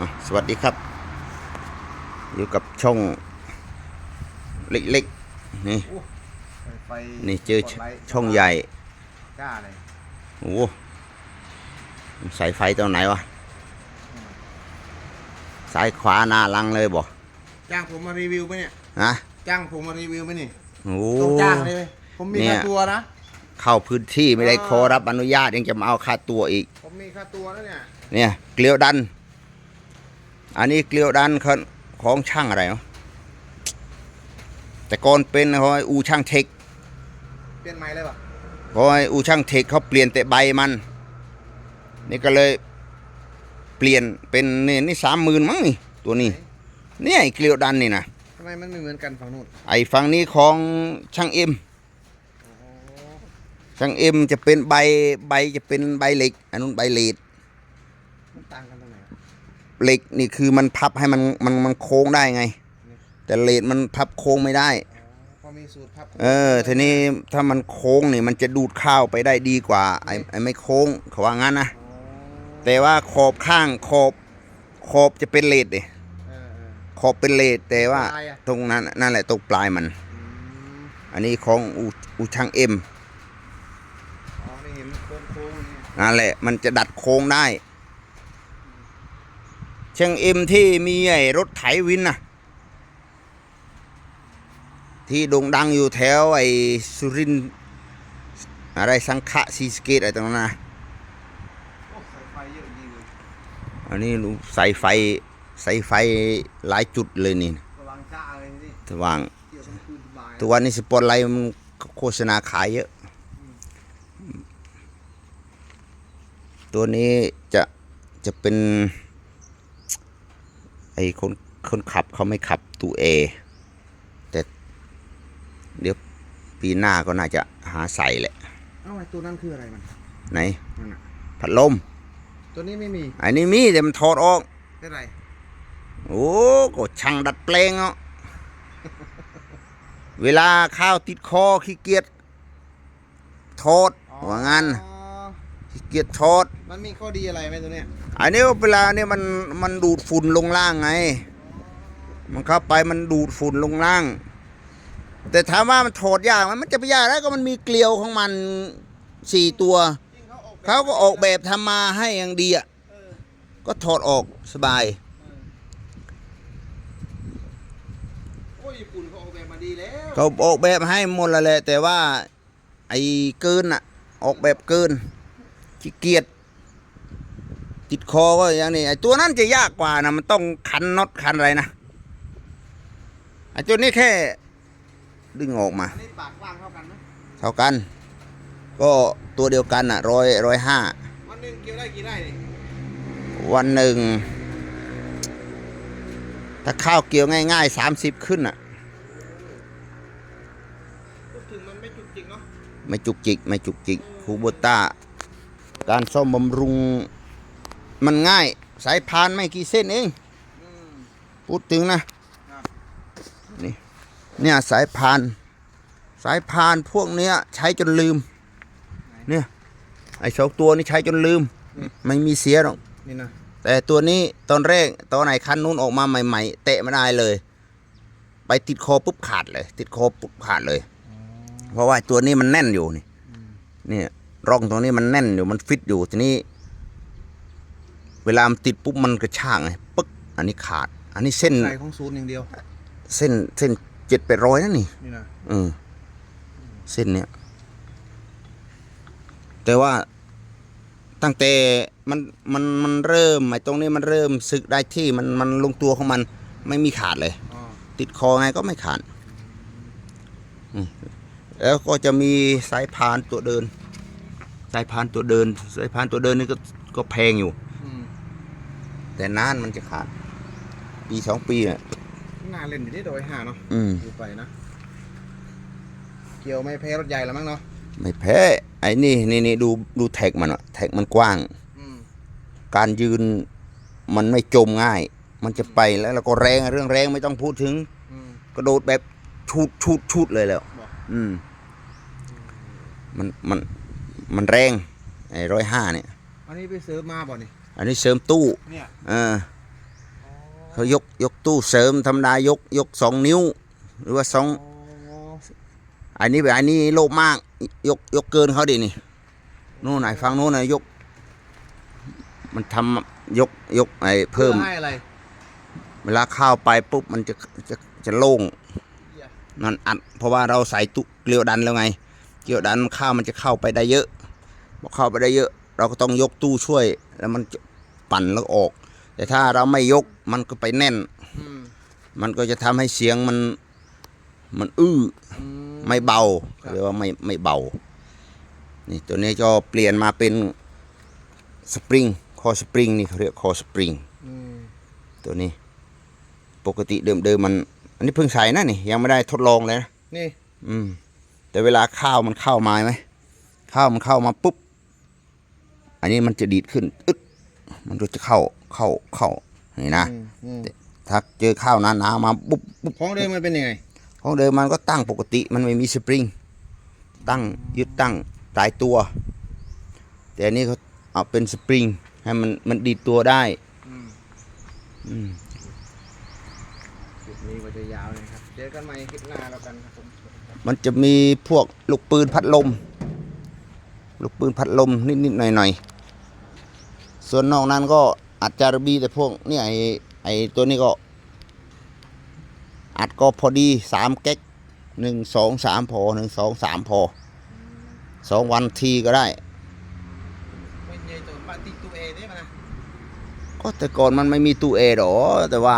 อะสวัสดีครับ อยู่กับช่องเล็กๆนี่ไฟนี่เจอสปตไลท์ช่องใหญ่กล้าเลยโอ้โหสายไฟตรงไหนวะสายขวาหน้าลังเลยบ่จ้างผมมารีวิวไหมเนี่ยฮะจ้างผมมารีวิวไหมนี่โอ้โหต้องจ้างเลยไหมผมมีเนี่ยค่าตัวนะเข้าพื้นที่ไม่ได้อ่าขอรับอนุญาตยังจะมาเอาค่าตัวอีก ผมมีค่าตัวแล้วเนี่ย เนี่ยเกลียวดัน อันนี้เกลียวดันของของช่างอะไรเนาะแต่ก่อนเป็นของไอ้อูช่างเทคเปลี่ยนใหม่เลยป่ะเพราะไอ้อูช่างเทคเขาเปลี่ยนแต่ใบมัน นี่ก็เลยเปลี่ยนเป็นนี่นี่สามหมื่นมั้งนี่ตัวนี้เนี่ยไอ้เกลียวดันนี่นะทำไมมันไม่เหมือนกันฝั่งนู้นไอ้ฝั่งนี้ของช่างเอ็มโอ้โหช่างเอ็มจะเป็นใบใบจะเป็นใบเหล็กอันนู้นใบเลด มันต่างกันตรงไหน เหล็กนี่คือมันพับให้มันมันมันโค้งได้ไง แต่เลดมันพับโค้งไม่ได้อ๋อพอมีสูตรพับเออทีนี้ถ้ามันโค้งนี่มันจะดูดข้าวไปได้ดีกว่าไอ้ไอ้ไม่โค้งเขาว่างั้นนะอ๋อแต่ว่าขอบข้างขอบขอบจะเป็นเลดดิเออเออ ขอบเป็นเลดแต่ว่าปลายอะ ตรงนั้นนั่นแหละตรงปลายมัน อืมอันนี้ของอูอูช่างเอ็มอ๋อนี่เห็นโค้งๆนี่นั่นแหละมันจะดัดโค้งได้ ช่างเอ็มที่มีไอ้รถไถวินน่ะที่โด่งดังอยู่แถวไอ้สุรินอะไรสังขะซีสเกตอะไรตรงนั้นนะอันนี้รู้ใสไฟใส่ไฟหลายจุดเลยนี่กำลังจ้าเลยนี่สว่างเกี่ยวกับคืนบ่ายตัววันนี้สปอตไลท์มันโฆษณาขายเยอะ ตัวนี้จะจะเป็น ไอ้คนคนขับเขาไม่ขับตัวเอแต่เดี๋ยวปีหน้าก็น่าจะหาใส่แหละเอ้าไอ้ตัวนั้นคืออะไรมันไหนนั่นน่ะพัดลม ตัวนี้ไม่มีอันนี้มีแต่มันถอดออกได้ไรโอ้ก็ช่างดัดแปลงเนาะเวลาข้าวติดคอขี้เกียจทอดว่างั้น อ๋อ ขี้เกียจทอดมันมีข้อดีอะไรไหมตัวเนี้ยอันนี้เวลาเนี่ยมันมันดูดฝุ่นลงล่างไง มันเข้าไปมันดูดฝุ่นลงล่าง แต่ถามว่ามันถอดยากไหมมันจะไปยากแล้วก็มันมีเกลียวของมันสี่ตัวจริงเขาออกแบบเขาก็ออกแบบทำมาให้อย่างดีอะเออก็ถอดออกสบายโอ้ยญี่ปุ่นเขาออกแบบมาดีแล้วเขาออกแบบให้หมดแล้วแหละแต่ว่าไอ้เกินอะ ออกแบบเกิน ขี้เกียจติดคอก็อย่างนี้ไอ้ตัวนั้นจะยากกว่านะมันต้องคันน็อตคันอะไรนะไอ้ตัวนี้แค่ ดึงออกมาอันนี้ปากกว้างเท่ากันไหมเท่ากัน ก็ตัวเดียวกันอะร้อยร้อยห้าวันหนึ่งเกี่ยวได้กี่ไร่นี่วันหนึ่งถ้าข้าวเกี่ยวง่ายๆสามสิบขึ้นอะพูดถึงมันไม่จุกจิกเนาะไม่จุกจิก ไม่จุกจิกคูโบต้า การซ่อมบำรุงมันง่าย สายพานไม่กี่เส้นเองอืมพูดถึงนะครับนี่เนี่ยสายพาน สายพานพวกเนี้ย ใช้จนลืม เนี่ยไอ้สองตัวนี้ใช้จนลืม ไม่มีเสียหรอกนี่นะแต่ตัวนี้ตอนแรกตอนไหนคันนู้นออกมาใหม่ๆเตะไม่ได้เลย ไปติดคอปุ๊บขาดเลย ติดคอปุ๊บขาดเลย เพราะว่าตัวนี้มันแน่นอยู่นี่เนี่ย ร่องตรงนี้มันแน่นอยู่มันฟิตอยู่ทีนี้ เวลามันติดปุ๊บมันกระชากไงปึ๊กอันนี้ขาด อันนี้เส้นใส่ของศูนย์อย่างเดียว เส้นเส้นเจ็ดแปดร้อยนั่นนี่นี่นะเออเส้นเนี้ยแต่ว่าตั้งแต่มันมันมันเริ่มไอ้ตรงนี้มันเริ่มสึกได้ที่มันมันลงตัวของมันไม่มีขาดเลย อ๋อติดคอไงก็ไม่ขาดอืมแล้วก็จะมีสายพานตัวเดิน สายพานตัวเดินสายพานตัวเดินนี่ก็ก็แพงอยู่ อืมแต่นานมันจะขาด ปีสองปีเนี่ยน่าเล่นอยู่ที่โดยห้าเนาะอืม ดูไปนะ เกี่ยวไม่แพ้รถใหญ่แล้วมั้งเนาะไม่แพ้ ไอ้นี่นี่นี่ดูดูแท็กมันอะแท็กมันกว้าง อืมการยืนมันไม่จมง่าย มันจะไปแล้วเราก็แรงเรื่องแรงไม่ต้องพูดถึง อืม กระโดดแบบชูดชูดชูดเลยแล้ว บอก อืม มันมัน มันแรงไอ้ร้อยห้าเนี่ย อันนี้ไปเซิร์ฟมาบ่นี่อันนี้เสริมตู้เนี่ยเออเขายกยกตู้เสริมธรรมดายกยกสองนิ้ว หรือว่าสองอ๋ออันนี้แบบอันนี้โลภมาก ยกยกเกินเขาดินี่นู่นไหนฟังนู่นนะยก มันทำยกยกไอ้เพิ่มพื่อให้อะไรเวลาเข้าวไปปุ๊บมันจะจะจะโล่งเหี้ยมันอัด เพราะว่าเราใส่ตุเกลียวดันแล้วไง เกลียวดันข้าวมันจะเข้าไปได้เยอะ พอเข้าไปได้เยอะเราก็ต้องยกตู้ช่วย แล้วมันจะปั่นแล้วออก แต่ถ้าเราไม่ยกมันก็ไปแน่นอืมมันก็จะทำให้เสียงมันมันอื้ออืมไม่เบาครับเรียกว่าไม่ไม่เบา นี่ตัวนี้ก็เปลี่ยนมาเป็นสปริงคอสปริงนี่เขาเรียกคอสปริงอืมตัวนี้ ปกติเดิมๆมัน อันนี้เพิ่งใส่นะนี่ ยังไม่ได้ทดลองเลยนะนี่ อืม แต่เวลาข้าวมันเข้ามาไหมข้าวมันเข้ามาปุ๊บ อันนี้มันจะดีดขึ้นอึดมันก็จะเข้าเข้าเข้านี่นะอืมอืมถ้าเจอข้าวหนาๆมาปุ๊บปุ๊บของเดิมมันเป็นยังไง ของเดิมมันก็ตั้งปกติมันไม่มีสปริง ตั้งยึดตั้งตายตัว แต่อันนี้เขาเอาเป็นสปริงให้มันมันดีดตัวได้อืมอืมคลิปนี้ก็จะยาวเลยครับเจอกันใหม่คลิปหน้าแล้วกันครับผมมันจะมีพวกลูกปืนพัดลม ลูกปืนพัดลมนิดๆหน่อยๆ ส่วนนอกนั้นก็อาจจะมีแต่พวกนี่ไอไอตัวนี้ก็อัดก็พอดีสามแก๊กหนึ่งสองสามพอหนึ่งสองสามพอสองวันทีก็ได้ไม่ใช่ตัวบ้านติ๊กตัวเอได้มานะก็แต่ก่อนมันไม่มีตู้เอหรอ แต่ว่า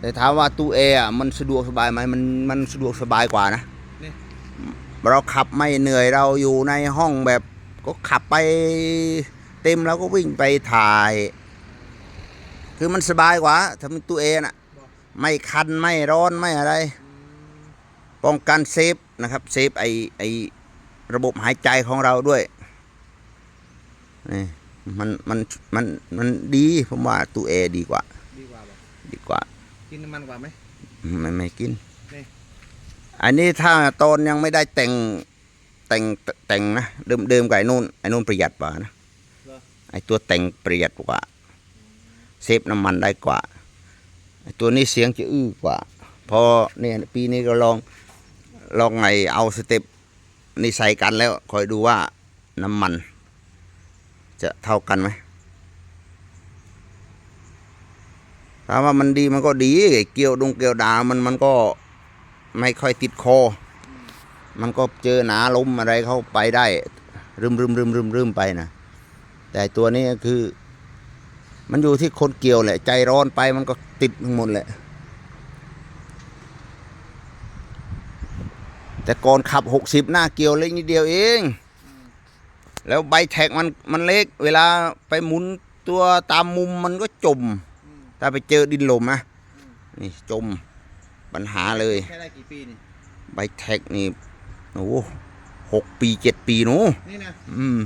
แต่ถามว่าตู้เออะมันสะดวกสบายไหมมันมันสะดวกสบายกว่านะนี่เราขับไม่เหนื่อยเราอยู่ในห้องแบบก็ขับไปเต็มแล้วก็วิ่งไปถ่าย คือมันสบายกว่าถ้าเป็นตู้เอน่ะ ไม่คันไม่ร้อนไม่อะไร ป้องกันเซฟนะครับ เซฟไอไอระบบหายใจของเราด้วยนี่มันมันมันมันดีผมว่าตู้เอดีกว่า ดีกว่าบอกดีกว่า กินน้ำมันกว่าไหมไม่ไม่กินนี่อันนี้ถ้าตอนยังไม่ได้แต่งแต่งแต่งนะเดิมเดิมกับไอ้นู่นไอ้นู่นประหยัดกว่านะ ไอตัวแต่งเประหยัดกว่า เซฟน้ำมันได้กว่าไอตัวนี้เสียงจะอื้อกว่า พอเนี่ยปีนี้ก็ลองลองไงเอาสเต็ปนี่ใส่กันแล้ว คอยดูว่าน้ำมัน จะเท่ากันไหมถามว่ามันดีมันก็ดี เกี่ยวดงเกี่ยวดามันมันก็ไม่ค่อยติดคอ มันก็เจอหนาลมอะไรเข้าไปได้ รึมรึมรึมรึมรึมไปนะ แต่ตัวนี้ก็คือ มันอยู่ที่คนเกี่ยวแหละ ใจร้อนไปมันก็ติดทั้งหมดแหละ แต่ก่อนขับหกสิบหน้าเกี่ยวเล็กนิดเดียวเอง แล้วใบแท็กมันมันเล็ก เวลาไปหมุนตัวตามมุมมันก็จมอืมถ้าไปเจอดินลมนะนี่จมปัญหาเลยแค่ได้กี่ปีนี่ใบแท็กนี่โอ้โหหกปีเจ็ดปีหนูนี่นะอืม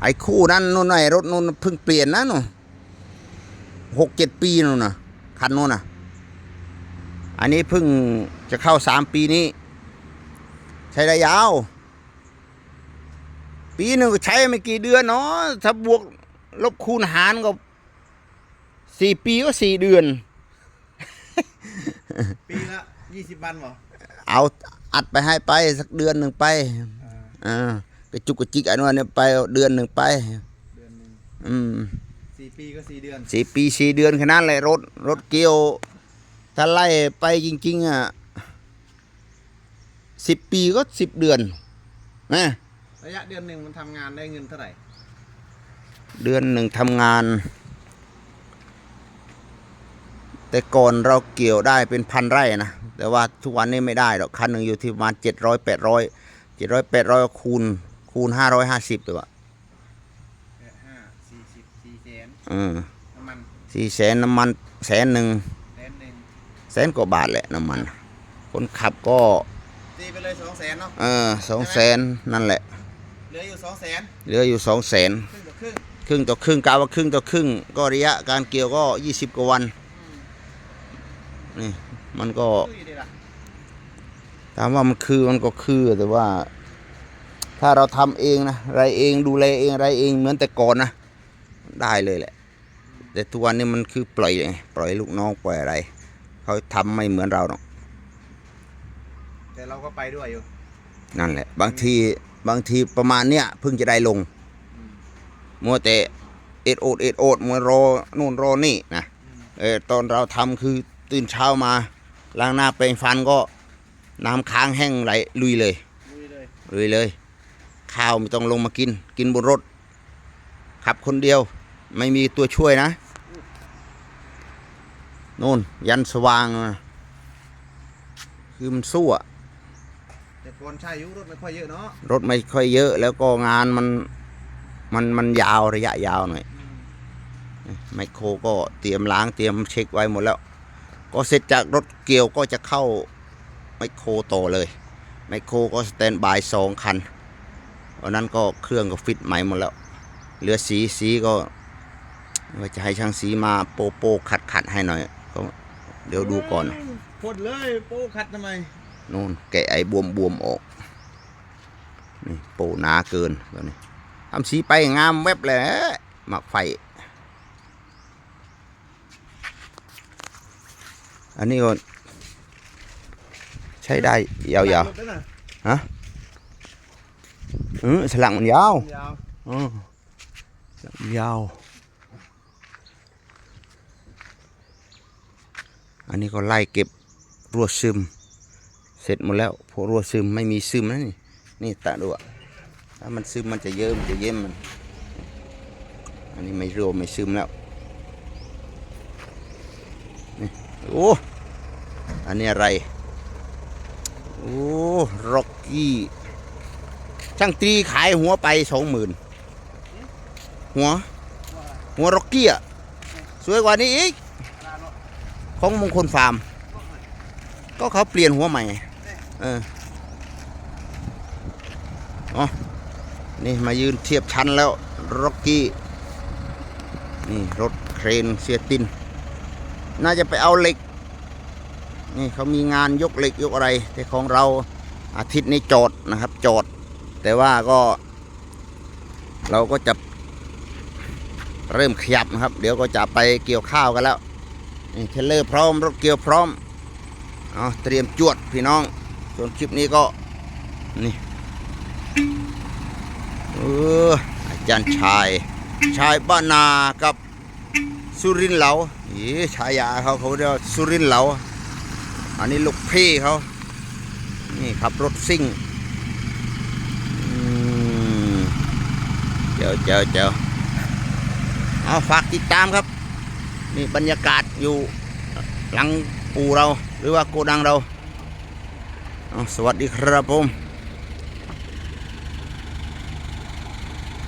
ไอ้คู่นั้นนู่นไอ้รถนู่นเพิ่งเปลี่ยนนะหนูหกเจ็ดปีนู่นนะคันนู่นนะอันนี้เพิ่งจะเข้าสามปีนี้ ใช้ได้ยาว ปีหนึ่งก็ใช้ไม่กี่เดือนเนาะถ้าบวกลบคูณหารก็สี่ปีก็สี่เดือน ปีละยี่สิบวันเหรอ เอาอัดไปให้ไปสักเดือนหนึ่งไปอ่าอ่า กระจุกกระจิกอันนั้นเนี่ยไปเดือนหนึ่งไปเดือนหนึ่งอืมสี่ปีก็สี่เดือนสี่ปีสี่เดือนแค่นั้นเลยรถรถเกี่ยวถ้าไล่ไปจริง ๆ อะสิบปีก็สิบเดือนนะระยะเดือนหนึ่งมันทำงานได้เงินเท่าไหร่ เดือนหนึ่งทำงาน แต่ก่อนเราเกี่ยวได้เป็นพันไร่นะ แต่ว่าทุกวันนี้ไม่ได้หรอกคันหนึ่งอยู่ที่ประมาณเจ็ดร้อยแปดร้อยเจ็ดร้อยแปดร้อยคูณ คูณห้าร้อยห้าสิบตัวแปดห้าสี่สิบสี่แสนอืมน้ำมันสี่แสนน้ำมันแสนหนึ่งแสนหนึ่งแสนกว่าบาทแหละน้ำมัน คนขับก็ ตีไปเลยสองแสนเนาะเออสองแสนนั่นแหละ เหลืออยู่สองแสนเหลืออยู่สองแสนครึ่งต่อครึ่งครึ่งต่อครึ่งกาว่าครึ่งต่อครึ่ง ก็ระยะการเกี่ยวก็ยี่สิบกว่าวันนี่มันก็คืออยู่ดีล่ะ ถามว่ามันคือมันก็คือแต่ว่า ถ้าเราทำเองนะอะไรเองดูแลเองอะไรเองเหมือนแต่ก่อนนะได้เลยแหละอืมแต่ทุกวันนี้มันคือปล่อยไงปล่อยลูกน้องปล่อยอะไรเขาทำไม่เหมือนเราหรอกแต่เราก็ไปด้วยอยู่ นั่นแหละ บางทีบางทีประมาณเนี้ยเพิ่งจะได้ลงอืมมัวแต่เอ็ดโอดเอ็ดโอดมัวรอนู่นรอนี่นะเออตอนเราทำคือตื่นเช้ามาล้างหน้าแปรงฟันก็น้ำค้างแห้งไหลลุยเลย ลุยเลยลุยเลย ข้าวไม่ต้องลงมากิน กินบนรถ ขับคนเดียว ไม่มีตัวช่วยนะนู่นยันสว่างนะคือมันสู้อะแต่ก่อนใช้อายุรถไม่ค่อยเยอะเนาะรถไม่ค่อยเยอะ แล้วก็งานมันมันมันยาวระยะยาวหน่อยไมโครก็เตรียมล้างเตรียมเช็คไว้หมดแล้ว ก็เสร็จจากรถเกี่ยวก็จะเข้าไมโครต่อเลยไมโครก็สแตนบายสองคัน วันนั้นก็เครื่องก็ฟิตใหม่หมดแล้ว เหลือสีสีก็ว่าจะให้ช่างสีมาโปะโปะขัดขัดให้หน่อยก็เดี๋ยวดูก่อนพดเลยโป้ขัดทำไมนู่นแกะไอ้บวมบวมๆออกนี่โปะหนาเกินตัวนี้ทำสีไปงามแวบเลยหมักไฟ อันนี้ก็ใช้ได้ยาวรถนั่นน่ะ ๆอือสลังมันยาวยาวอือสลังมันยาว อันนี้ก็ไล่เก็บรั่วซึม เสร็จหมดแล้วพวกรั่วซึมไม่มีซึมนะนี่นี่ตาดูอะถ้ามันซึมมันจะเยิ้มจะเยิ้มมันอันนี้ไม่รั่วไม่ซึมแล้วนี่โอ้อันนี้อะไรโอ้ร็อกกี้ ช่างตรีขายหัวไปสองหมื่นหัว หัวร็อกกี้อะสวยกว่านี้อีก ของมงคลฟาร์ม ก็เขาเปลี่ยนหัวใหม่ เอออ๋อนี่มายืนเทียบชั้นแล้วร็อกกี้ นี่รถเครนเสียติน น่าจะไปเอาเหล็ก นี่เขามีงานยกเหล็กยกอะไร แต่ของเราอาทิตย์นี้จอดนะครับ จอด แต่ว่าก็ เราก็จะเริ่มขยับนะครับ เดี๋ยวก็จะไปเกี่ยวข้าวกันแล้วเทรลเลอร์พร้อม รถเกี่ยวพร้อมเอาเตรียมจวดพี่น้อง ส่วนคลิปนี้ก็ นี่เอออาจารย์ชาย ชายบ้านนากับสุรินเหลาอีฉายาเขาเขาเรียกสุรินเหลา อันนี้ลูกพี่เขา นี่ขับรถซิ่งอืม เจ้าเจ้าเจ้าเอาฝากติดตามครับ นี่บรรยากาศอยู่หลังปูเราหรือว่าโกดังเราเอาสวัสดีครับผม